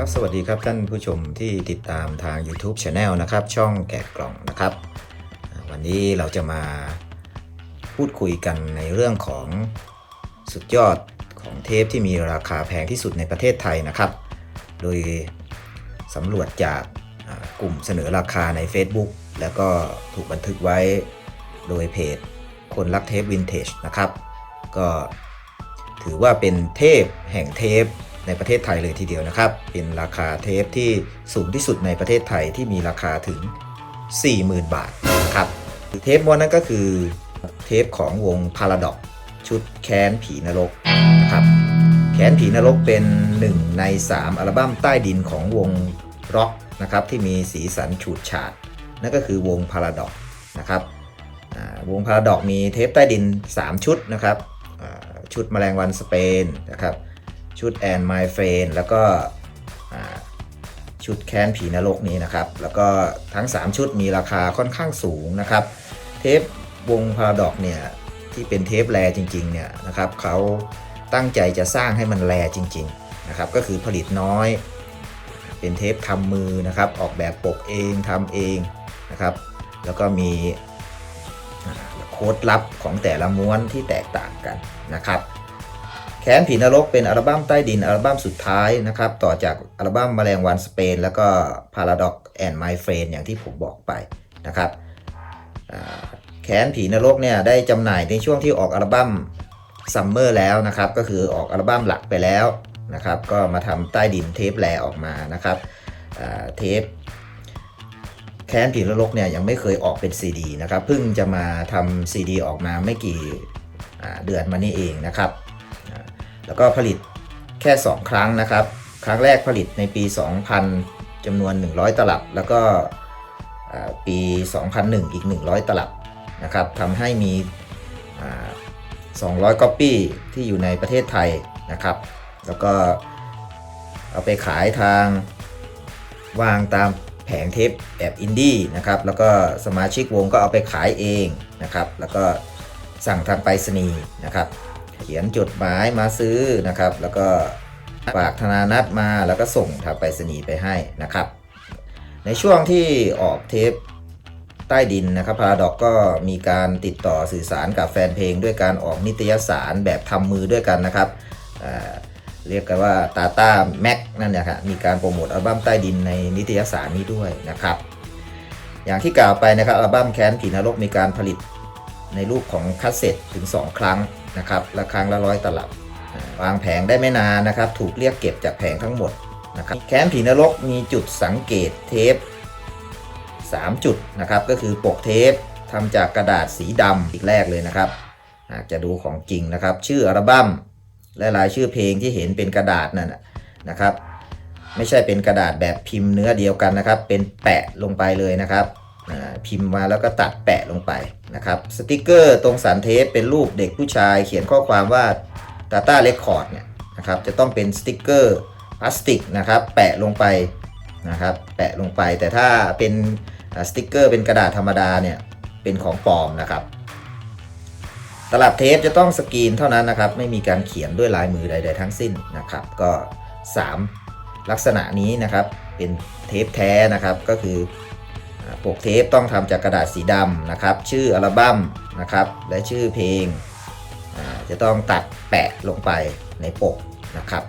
ครับสวัสดีครับท่านผู้ชมที่ติดตามทาง YouTube Channel นะครับ ช่องแกะกล่องนะครับ วันนี้เราจะมาพูดคุยกันในเรื่องของสุดยอดของเทปที่มีราคาแพงที่สุดในประเทศไทยนะครับ โดยสำรวจจากกลุ่มเสนอราคาใน Facebook แล้วก็ถูกบันทึกไว้โดยเพจคนรักเทปวินเทจนะครับ ก็ถือว่าเป็นเทพแห่งเทป ในประเทศไทยเลยทีเดียวนะครับ เป็นราคาเทปที่สูงที่สุดในประเทศไทยที่มีราคาถึง 40,000 บาทนะครับเทปม้วนนั้นก็คือเทปของวง Paradox ชุดแค้นผีนรกนะครับแค้นผีนรกเป็นหนึ่งใน 3 อัลบั้มใต้ดินของวงร็อกนะครับที่มีสีสันฉูดฉาด นั่นก็คือวง Paradox นะครับวง Paradox มีเทปใต้ดิน 3 ชุดนะครับชุดแมลงวันสเปนนะครับ ชุดแอนไมเฟนแล้วก็ชุดแค้นผีนรกนี้นะครับ แล้วก็ทั้ง 3 ชุดมีราคาค่อนข้างสูงนะครับ เทปวง Paradox เนี่ยที่เป็นเทปแรจริงๆเนี่ยนะครับเขาตั้งใจจะสร้างให้มันแรจริงๆนะครับก็คือผลิตน้อย เป็นเทปทำมือนะครับออกแบบปกเองทำเองนะครับ แล้วก็มีโค้ดลับของแต่ละม้วนที่แตกต่างกันนะครับ แค้นผีนรกเป็นอัลบั้มใต้ดินอัลบั้มสุดท้ายนะครับ ต่อจากอัลบั้มแมลงวันสเปน แล้วก็ Paradox and My Friend อย่างที่ผมบอกไปนะครับแค้นผีนรกเนี่ยได้จำหน่ายในช่วงที่ออกอัลบั้มซัมเมอร์แล้วนะครับ ก็คือออกอัลบั้มหลักไปแล้วนะครับ ก็มาทำใต้ดินเทปแลออกมานะครับเทปแค้นผีนรกเนี่ยยังไม่เคยออกเป็นซีดีนะครับเพิ่งจะมาทำซีดีออกมาไม่กี่เดือนมานี่เองนะครับ แล้วก็ผลิตแค่ 2 ครั้งนะครับ ครั้งแรกผลิตในปี 2000จำนวน 100 ตลับ แล้วก็ปี 2001 อีก 100 ตลับนะครับทำให้มี200ก๊อปปี้ที่อยู่ในประเทศไทยนะครับ แล้วก็เอาไปขายทางวางตามแผงเทปแอบอินดี้นะครับแล้วก็สมาชิกวงก็เอาไปขายเองนะครับ แล้วก็สั่งทางไปรษณีย์นะครับ เขียนจดหมายมาซื้อนะครับ แล้วก็ฝากธนานัดมาแล้วก็ส่งทางไปรษณีย์ไปให้นะครับ ในช่วงที่ออกเทปใต้ดินนะครับพาราดอกก็มีการติดต่อสื่อสารกับแฟนเพลงด้วยการออกนิตยสารแบบทำมือด้วยกันนะครับเรียกกันว่าตาตาแม็กนั่นเนี่ยครับมีการโปรโมทอัลบั้มใต้ดินในนิตยสารนี้ด้วยนะครับ อย่างที่กล่าวไปนะครับอัลบั้มแค้นผีนรกมีการผลิตในรูปของคัสเซ็ตถึง 2 ครั้ง นะครับละครั้งละร้อยตลับ วางแผงได้ไม่นานนะครับ ถูกเรียกเก็บจากแผงทั้งหมดนะครับแค้นผีนรกมีจุดสังเกตเทป 3 จุดนะครับ ก็คือปกเทปทำจากกระดาษสีดำอีกแรกเลยนะครับหากจะดูของจริงนะครับ ชื่ออัลบั้มและรายชื่อเพลงที่เห็นเป็นกระดาษนั่นนะครับ ไม่ใช่เป็นกระดาษแบบพิมพ์เนื้อเดียวกันนะครับ เป็นแปะลงไปเลยนะครับ พิมพ์มาแล้วก็ตัดแปะลงไปนะครับสติกเกอร์ตรงสันเทปเป็นรูปเด็กผู้ชาย เขียนข้อความว่า Data Record เนี่ยนะครับจะต้องเป็นสติกเกอร์พลาสติกนะครับแปะลงไปนะครับแปะลงไปแต่ถ้าเป็นสติกเกอร์เป็นกระดาษธรรมดาเนี่ยเป็นของปลอมนะครับ ตลับเทปจะต้องสกรีนเท่านั้นนะครับ ไม่มีการเขียนด้วยลายมือใด ๆ ทั้งสิ้นนะครับ ก็ 3 ลักษณะนี้นะครับเป็นเทปแท้นะครับก็คือ ปกเทปต้องทำจากกระดาษสีดำนะครับ ชื่ออัลบั้มนะครับ และชื่อเพลงจะต้องตัดแปะลงไปในปกนะครับ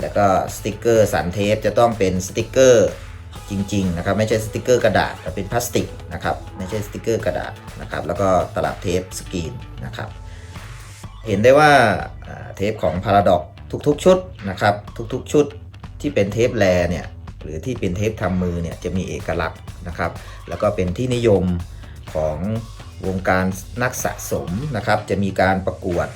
แล้วก็สติกเกอร์สันเทปจะต้องเป็นสติกเกอร์จริงๆนะครับ ไม่ใช่สติกเกอร์กระดาษแต่เป็นพลาสติกนะครับ ไม่ใช่สติกเกอร์กระดาษนะครับ แล้วก็ตลับเทปสกรีนนะครับ เห็นได้ว่าอ่าเทปของ Paradox ทุกๆชุดนะครับ ทุกๆชุดที่เป็นเทปแลเนี่ย หรือที่เป็นเทปทำมือเนี่ยจะมีเอกลักษณ์นะครับ แล้วก็เป็นที่นิยมของวงการนักสะสมนะครับ จะมีการประกวด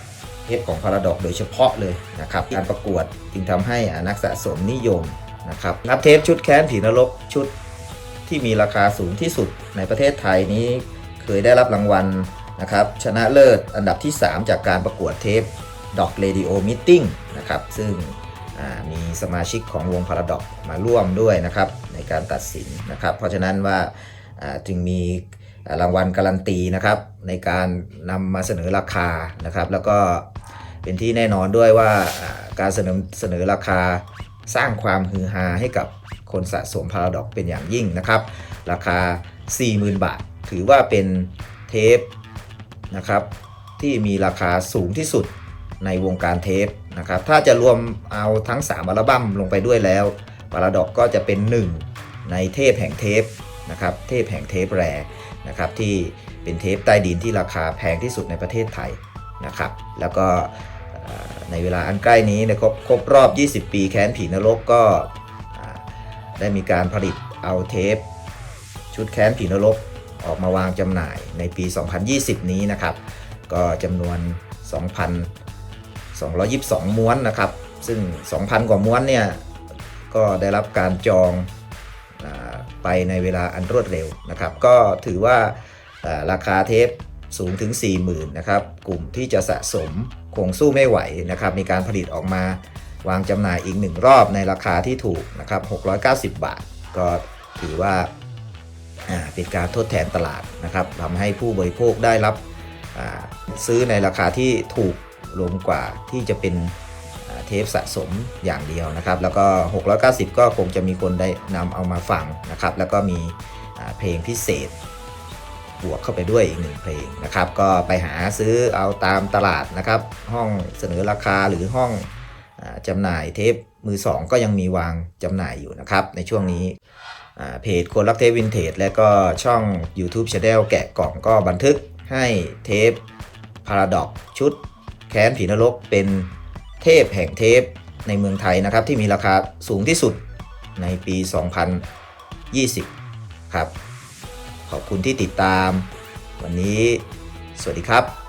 เทปของ Paradox โดยเฉพาะเลยนะครับ การประกวดจึงทำให้นักสะสมนิยมนะครับนับเทปชุดแค้นผีนรกชุดที่มีราคาสูงที่สุดในประเทศไทยนี้เคยได้รับรางวัลนะครับ ชนะเลิศอันดับที่ 3 จากการประกวดเทป Dog Radio Meeting นะครับ ซึ่ง มีสมาชิกของวง Paradox มาร่วมด้วยนะครับในการตัดสินนะครับ เพราะฉะนั้นว่าจึงมีรางวัลการันตีนะครับ ในการนำมาเสนอราคานะครับ แล้วก็เป็นที่แน่นอนด้วยว่าอ่าการเสนอเสนอราคาสร้างความฮือฮาให้กับคนสะสมพาราดอกเป็นอย่างยิ่งนะครับ ราคา 40,000 บาท ถือว่าเป็นเทปนะครับที่มีราคาสูงที่สุดในวงการเทป นะครับถ้าจะรวมเอาทั้ง 3 อัลบั้มลงไปด้วยแล้วพาราดอกก็จะเป็นหนึ่งในเทพแห่งเทปนะครับเทพแห่งเทปแรนะครับที่เป็นเทปใต้ดินที่ราคาแพงที่สุดในประเทศไทยนะครับแล้วก็ในเวลาอันใกล้นี้ในครบครบรอบ 20 ปีแค้นผีนรกก็ได้มีการผลิตเอาเทป ชุดแค้นผีนรกออกมาวางจำหน่ายในปี 2020 นี้นะครับ ก็จำนวน 222 ม้วนนะครับ ซึ่ง 2,000 กว่าม้วนเนี่ย ก็ได้รับการจองอไปในเวลาอันรวดเร็วนะครับ ก็ถือว่าราคาเทปสูงถึง 40,000นะครับ กลุ่มที่จะสะสมคงสู้ไม่ไหวนะครับ มีการผลิตออกมาวางจำหน่ายอีกหนึ่งรอบในราคาที่ถูกนะครับ 690 บาท ก็ถือว่าเป็นการทดแทนตลาดนะครับทำให้ผู้บริโภคได้รับซื้อในราคาที่ถูก ลงกว่าที่จะเป็นเทปสะสมอย่างเดียวนะครับ แล้วก็ 690 ก็คงจะมีคนได้นำเอามาฟังนะครับ แล้วก็มีเพลงพิเศษบวกเข้าไปด้วยอีกหนึ่งเพลงนะครับ ก็ไปหาซื้อเอาตามตลาดนะครับ ห้องเสนอราคาหรือห้องจำหน่ายเทปมือสองก็ยังมีวางจำหน่ายอยู่นะครับ ในช่วงนี้เพจคนรักเทปวินเทจและก็ช่อง YouTube Channel แกะกล่องก็บันทึกให้เทปพาราดอกชุด แค้นผีนรกเป็นเทพแห่งเทพในเมืองไทยนะครับที่มีราคาสูงที่สุดในปี 2020 ครับ ขอบคุณที่ติดตาม วันนี้ สวัสดีครับ